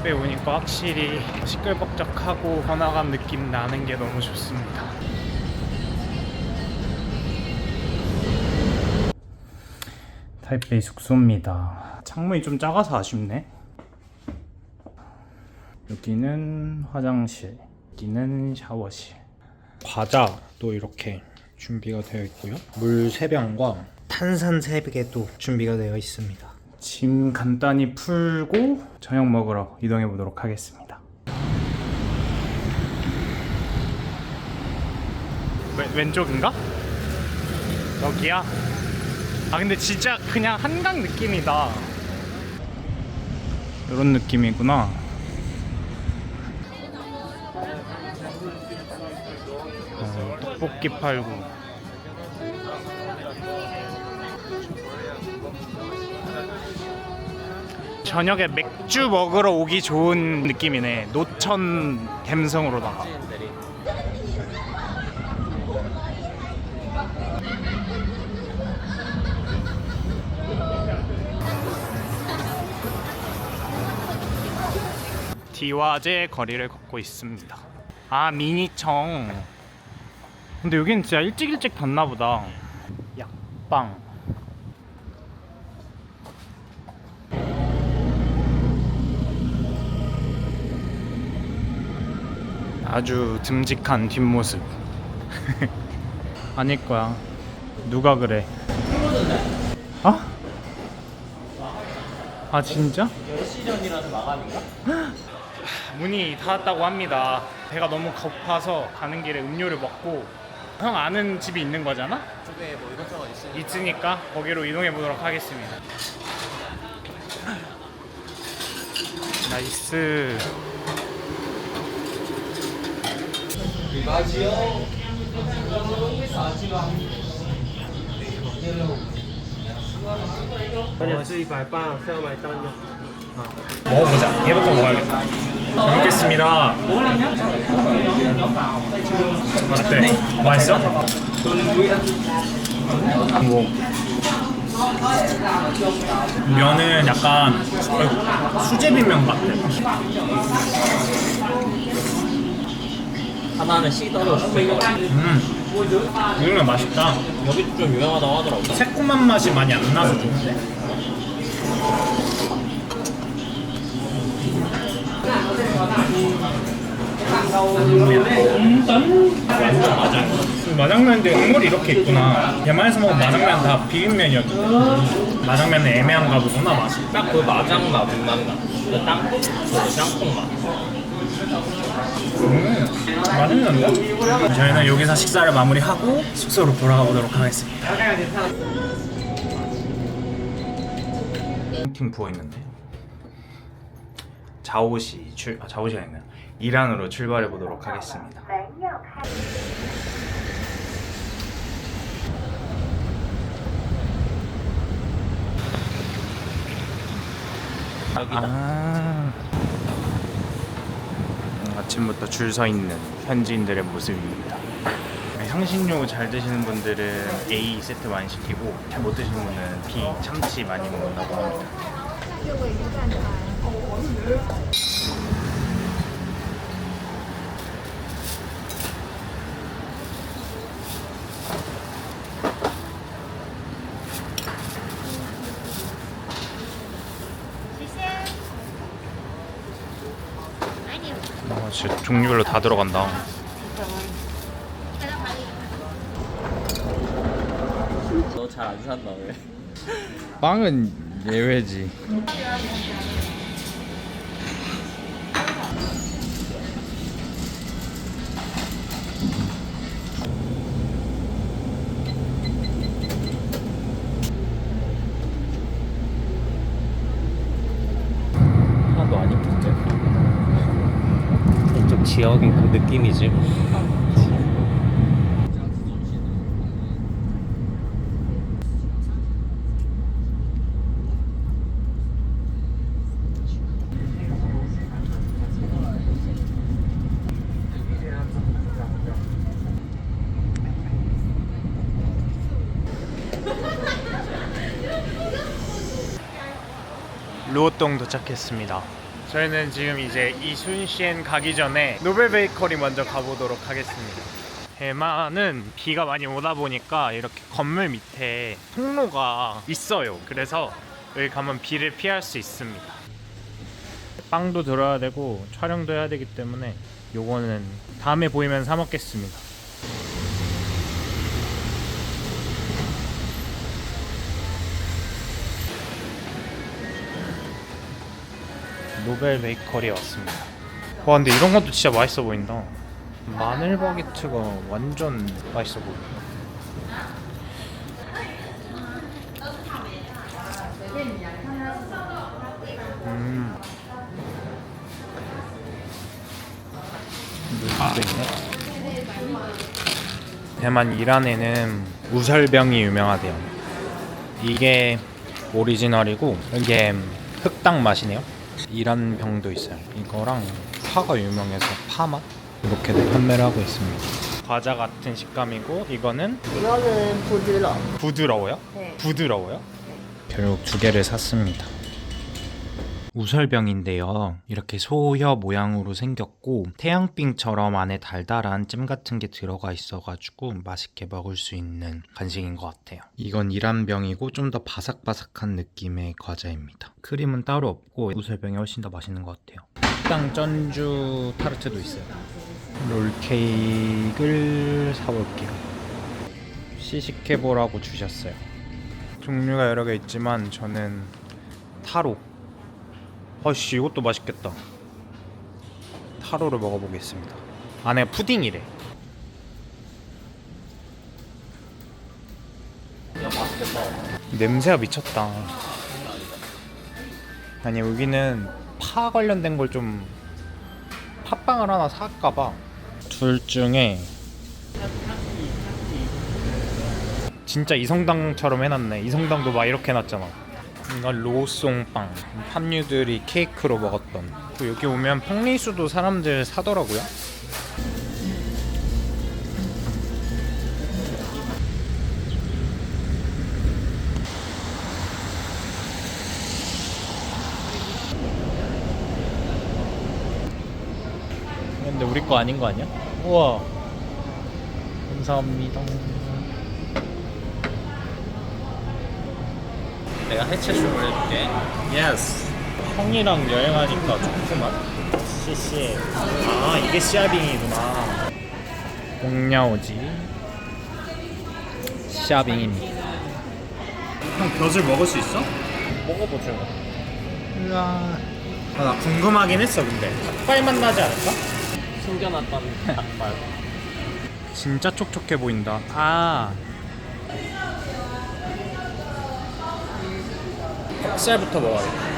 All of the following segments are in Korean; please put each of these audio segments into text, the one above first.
타이베이 오니까 확실히 시끌벅적하고 번화감 느낌 나는 게 너무 좋습니다. 타이베이 숙소입니다. 창문이 좀 작아서 아쉽네. 여기는 화장실, 여기는 샤워실. 과자도 이렇게 준비가 되어 있고요. 물 3병과 탄산 3개도 준비가 되어 있습니다. 짐 간단히 풀고 저녁 먹으러 이동해 보도록 하겠습니다. 왼, 왼쪽인가? 여기야? 아 근데 진짜 그냥 한강 느낌이다. 이런 느낌이구나. 어, 떡볶이 팔고 저녁에 맥주 먹으러 오기 좋은 느낌이네. 노천 갬성으로다가. 디와제 거리를 걷고 있습니다. 아 미니청. 근데 여기는 진짜 일찍 일찍 닫나 보다. 약빵 아주 듬직한 뒷모습 아닐 거야 누가 그래 어? 아 진짜? 10시 전이라는 마감인가? 문이 닫았다고 합니다. 배가 너무 고파서 가는 길에 음료를 먹고 형 아는 집이 있는 거잖아? 쪽에 뭐 이것저것 있으니까 있으니까 거기로 이동해 보도록 하겠습니다. 나이스. 먹어보자. 얘부터 먹어야겠다. 잘 먹겠습니다. 어때? 맛있어? 뭐 면은 약간 수제비면 같아. 하나는 시더러 음, 이거는 맛있다. 여기도 좀 유명하다고 하더라고 새콤한 맛이 많이 안 나서 좋은데. 완전 맞아 마장면인데 국물이 이렇게 있구나. 대만에서 먹은 마장면 다 비빔면이었거든. 마장면은 애매한가 보구나 맛이. 딱 그 마장 맛, 문맛 맛. 그 땅콩, 그 짬뽕 맛. 음, 맛있는데? 저희는 여기서 식사를 마무리하고 숙소로 돌아가 보도록 하겠습니다. 팀 부어 있는데. 자오시 출 아, 자오시가 아니라 이란으로 출발해 보도록 하겠습니다. 여기다 아. 음, 아침부터 줄 서 있는 현지인들의 모습입니다. 향신료 잘 드시는 분들은 A 세트 많이 시키고 잘 못 드시는 분은 B 참치 많이 먹는다고 합니다. 진짜 종류별로 다 들어간다. 너 잘 안 산다 왜? 빵은 예외지. 지역의 그 느낌이지. 루오동 도착했습니다. 저희는 지금 이제 이순시엔 가기 전에 노벨 베이커리 먼저 가보도록 하겠습니다. 대만은 비가 많이 오다 보니까 이렇게 건물 밑에 통로가 있어요. 그래서 여기 가면 비를 피할 수 있습니다. 빵도 들어야 되고 촬영도 해야 되기 때문에 요거는 다음에 보이면 사 먹겠습니다. 노벨 베이커리에 왔습니다. 와 근데 이런 것도 진짜 맛있어 보인다. 마늘 바게트가 완전 맛있어 보여. 음. 물도 있네. 대만 이란에는 우설병이 유명하대요. 이게 오리지널이고 이게 흑당 맛이네요. 이란 병도 있어요. 이거랑 파가 유명해서 파맛 이렇게들 판매를 하고 있습니다. 과자 같은 식감이고 이거는 이거는 부드러. 부드러워요? 네. 부드러워요? 결국 두 개를 샀습니다. 우설병인데요. 이렇게 소혀 모양으로 생겼고 태양빙처럼 안에 달달한 찜 같은 게 들어가 있어가지고 맛있게 먹을 수 있는 간식인 것 같아요. 이건 이란병이고 좀 더 바삭바삭한 느낌의 과자입니다. 크림은 따로 없고 우설병이 훨씬 더 맛있는 것 같아요. 식당 전주 타르트도 있어요. 롤케이크를 사볼게요. 시식해보라고 주셨어요. 종류가 여러 개 있지만 저는 타로 아씨 이것도 맛있겠다. 타로를 먹어보겠습니다. 안에 푸딩이래. 냄새가 미쳤다. 아니 여기는 파 관련된 걸 좀 팥빵을 하나 살까봐. 둘 중에 진짜 이성당처럼 해놨네. 이성당도 막 이렇게 해놨잖아 이건 로송빵. 팜유들이 케이크로 먹었던. 또 여기 오면 펑리수도 사람들 사더라고요. 근데 우리 거 아닌 거 아니야? 우와. 감사합니다 내가 해체쇼를 해줄게. 예스. 형이랑 여행하니까 좋구만. 씨씨. 아 이게 씨아빙이구나. 공야오지. 씨아빙입니다. 형 벼슬 먹을 수 있어? 먹어보죠. 우와. 아, 나 궁금하긴 했어 근데 닭발 맛 나지 않을까? 숨겨놨던 닭발. 진짜 촉촉해 보인다. 아. 닭살부터 먹어야겠다.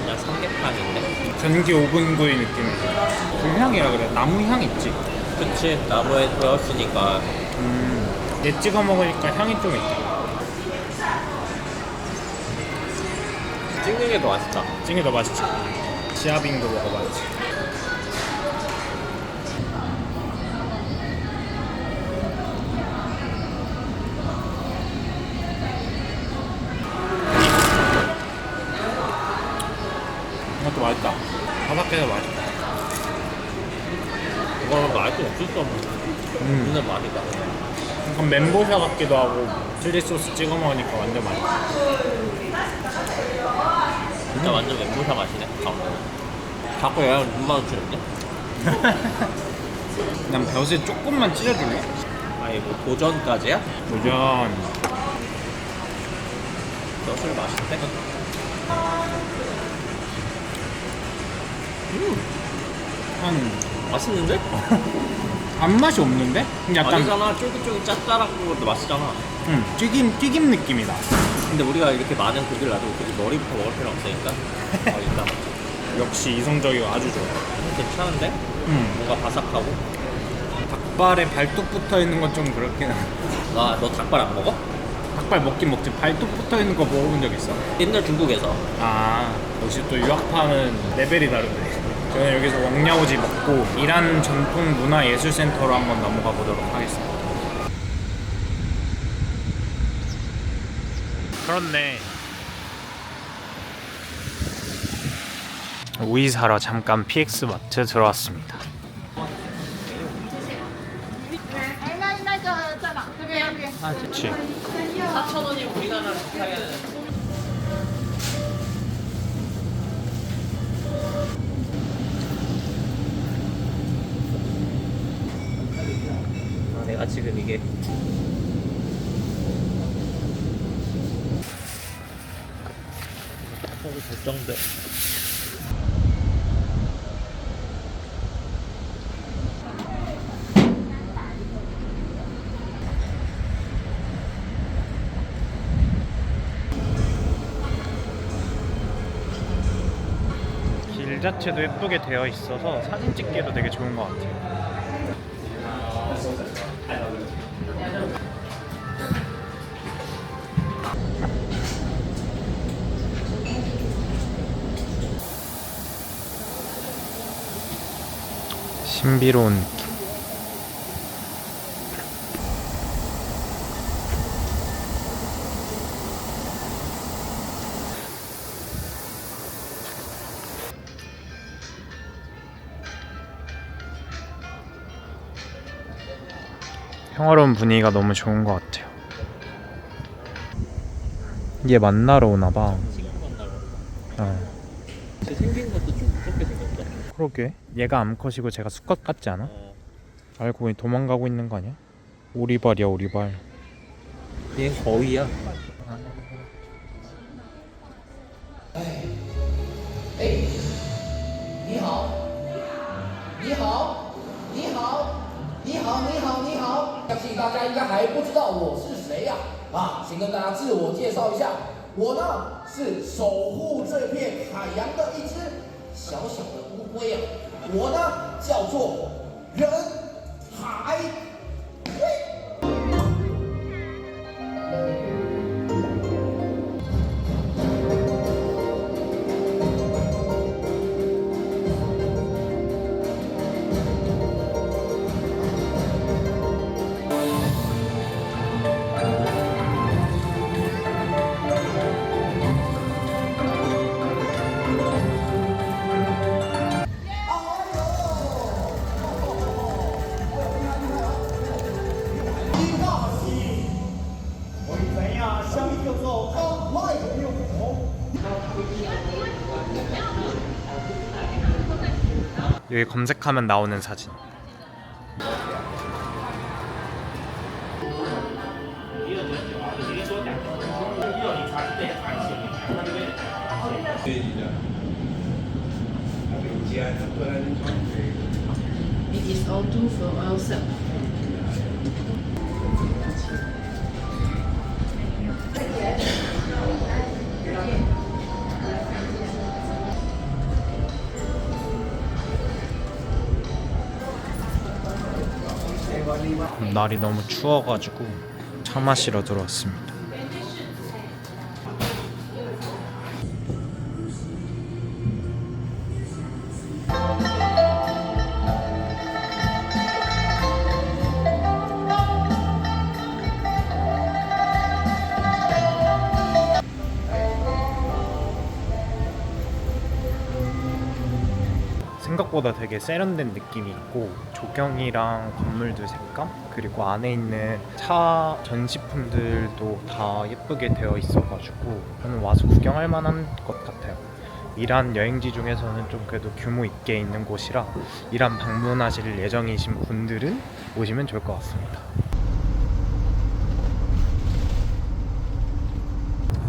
그냥 삼계탕인데. 전기 오븐구이 느낌이야. 불향이라 그래. 나무 향 있지. 그치 나무에 되었으니까 음. 얘 찍어 먹으니까 향이 좀 있다. 게더 맛있다. 찡이 더 맛있지. 지아빙도 먹어봐야지. 이것도 맛있다. 바삭해서 맛있다. 이거는 맛이 없을 수 없는 음. 진짜 맛이다. 약간 멘보샤 같기도 하고 칠리 소스 찍어 먹으니까 완전 맛있다. 진짜 완전 멘보샤 맛이네. 자꾸. 자꾸 얘랑 눈 마주치는데? 난 벼슬 조금만 찢어줄래? 아니 뭐 도전까지야? 도전. 너술 맛있대? 한 맛있는데? 단맛이 없는데? 약간 아니잖아 쫄깃쫄깃 짭짤하고 맛있잖아 음, 튀김 튀김 느낌이다. 근데 우리가 이렇게 많은 고기를 놔두고 굳이 머리부터 먹을 필요는 없으니까 어, 일단 역시 이성적이고 아주 좋아. 괜찮은데? 음. 뭔가 바삭하고 닭발에 발톱 붙어 있는 건 좀 그렇긴 해. 아너 닭발 안 먹어? 닭발 먹긴 먹지 발톱 붙어 있는 거 먹어본 적 있어? 옛날 중국에서 아 역시 또 유학파는 레벨이 다른데. 저는 여기서 왕야오지 먹고 이란 전통 문화 예술센터로 한번 넘어가 보도록 하겠습니다. 그렇네. 우이 사러 잠깐 PX 마트 들어왔습니다. 그렇지. 4천 원이 우리나라로 비하게 내가 지금 이게 어, 결정돼. 길 자체도 예쁘게 되어 있어서 사진 찍기에도 되게 좋은 것 같아요. 신비로운 평화로운 분위기가 너무 좋은 것 같아요. 얘 만나러 오나 봐. 어. 쟤 생긴 것도 좀 무섭게 생겼다. 그러게. 얘가 암컷이고 제가 수컷 같지 않아? 어. 알고 보니 도망가고 있는 거 아니야? 오리발이야 오리발. 얘 거위야. 啊？先跟大家自我介绍一下，我呢是守护这片海洋的一只小小的乌龟啊。我呢叫做人海 여기 검색하면 나오는 사진. It is O2 for oil 날이 너무 추워가지고 차 마시러 들어왔습니다. 생각보다 되게 세련된 느낌이 있고 조경이랑 건물들 색감 그리고 안에 있는 차 전시품들도 다 예쁘게 되어 있어가지고 저는 와서 구경할 만한 것 같아요. 이란 여행지 중에서는 좀 그래도 규모 있게 있는 곳이라 이란 방문하실 예정이신 분들은 오시면 좋을 것 같습니다.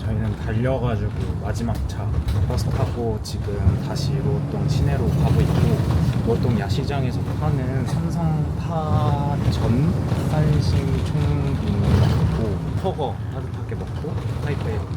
저희는 달려가지고 마지막 차 버스 타고 지금 다시 로동 시내로 가고 있고 로동 야시장에서 파는 삼성파 전 한심 총빈 먹고 허거 따뜻하게 먹고 타이페이로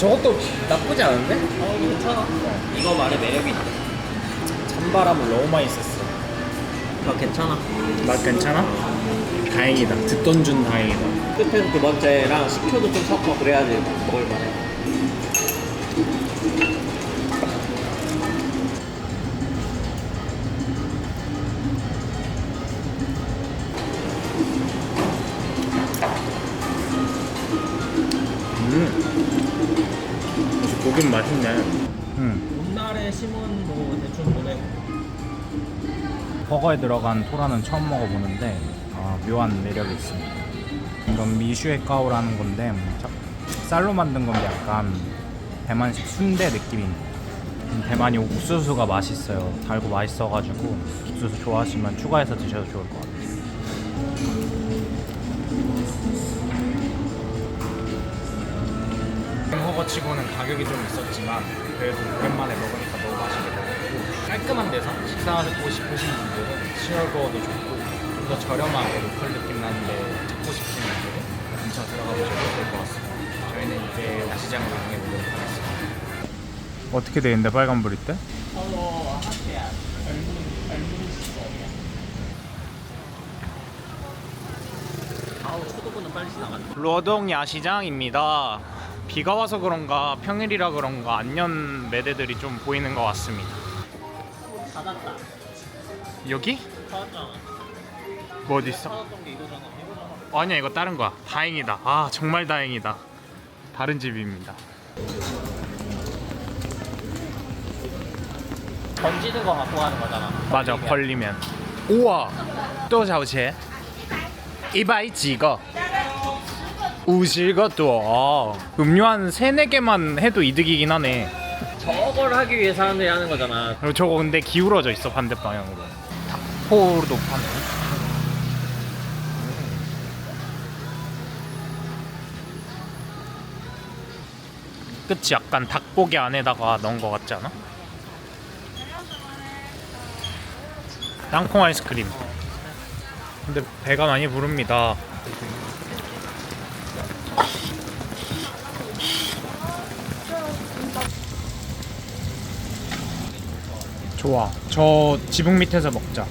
저것도 나쁘지 않은데? 어 괜찮아 이거 말에 매력이 있대 찬바람을 너무 많이 썼어. 이거 괜찮아 맛 괜찮아? 다행이다. 듣던 준 다행이다. 끝에서 두 번째랑 식초도 좀 섞어 그래야지 먹을만해 심은 뭐 대충 보내고 버거에 들어간 토라는 처음 먹어보는데 아, 묘한 매력이 있습니다. 이건 미슈에 까오라는 건데 자- 쌀로 만든 건데 약간 대만식 순대 느낌입니다. 음, 대만이 옥수수가 맛있어요. 달고 맛있어가지고 옥수수 좋아하시면 추가해서 드셔도 좋을 것 같아요. 버거 치고는 가격이 좀 있었지만 그래도 오랜만에 먹으니까 맛있게 먹었고 깔끔한 데서 식사하고 싶으신 분들은 시얼버거도 좋고 좀 더 저렴하게 로컬 느낌 나는데 찾고 싶으신 분들은 근처 들어가 보셔도 좋을 것 같습니다. 저희는 이제 야시장으로 이동해 보도록 하겠습니다. 어떻게 돼 있는데 빨간불 이때? 아우 초도부는 빨리 지나간다 로동 야시장입니다. 비가 와서 그런가 평일이라 그런가 안녕 매대들이 좀 보이는 것 같습니다. 닫았다 여기? 닫았잖아 뭐 어디 있어? 닫았던 게 이거잖아 이거잖아 아니야 이거 다른 거야. 다행이다. 아 정말 다행이다. 다른 집입니다. 던지는 거 갖고 가는 거잖아 맞아 걸리면. 우와 또 자우체. 이바이 지거. 50거 또 음료 한 3, 4개만 해도 이득이긴 하네. 저걸 하기 위해 사람들이 하는 거잖아. 그리고 저거 근데 기울어져 있어 반대 방향으로. 닭포도 파네. 그치 약간 닭고기 안에다가 넣은 거 같지 않아? 땅콩 아이스크림. 근데 배가 많이 부릅니다 좋아. 저 지붕 밑에서 먹자.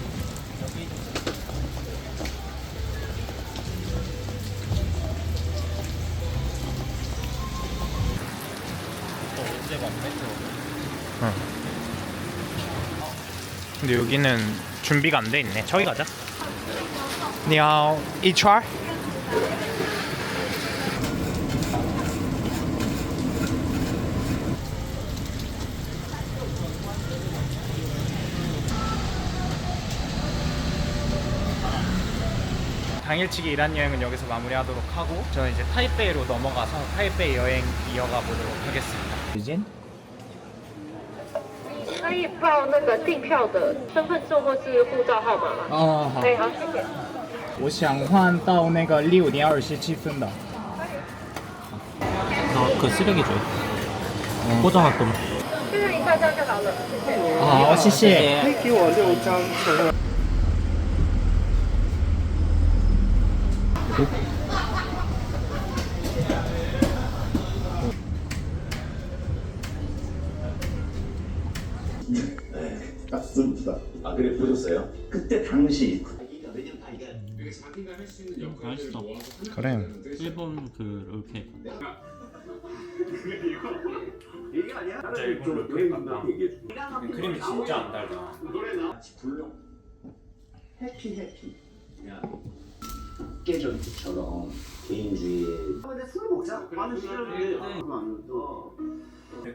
응. 근데 여기는 준비가 안 돼 있네. 저기 가자. 니하오 이철 당일치기 이란 여행은 여기서 마무리하도록 하고 저는 이제 타이베이로 넘어가서 타이베이 여행 이어가 보도록 하겠습니다. 이진? 可以报那个订票的身份证或是护照号码吗？ 어, 对，好，谢谢。我想换到那个六点二十七分的。 너 그 쓰레기 줘 꽂아갈 거면 确认一下，这样就好了，谢谢。好，谢谢。给我六张 그래 보셨어요? 그때 당시 맛있어 그래. 일본 그 롤케이크 크림이 진짜 안 달다. 불러 해피 해피. 야. 흑계전투처럼 개인주의에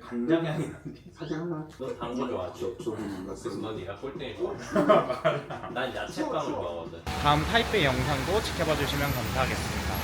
간장 향이 나는데. 너 당구 좋아하지? 넌 네가 꼴등이 좋아. 난 야채빵을 좋아하거든. 다음 타이페이 영상도 지켜봐 주시면 감사하겠습니다.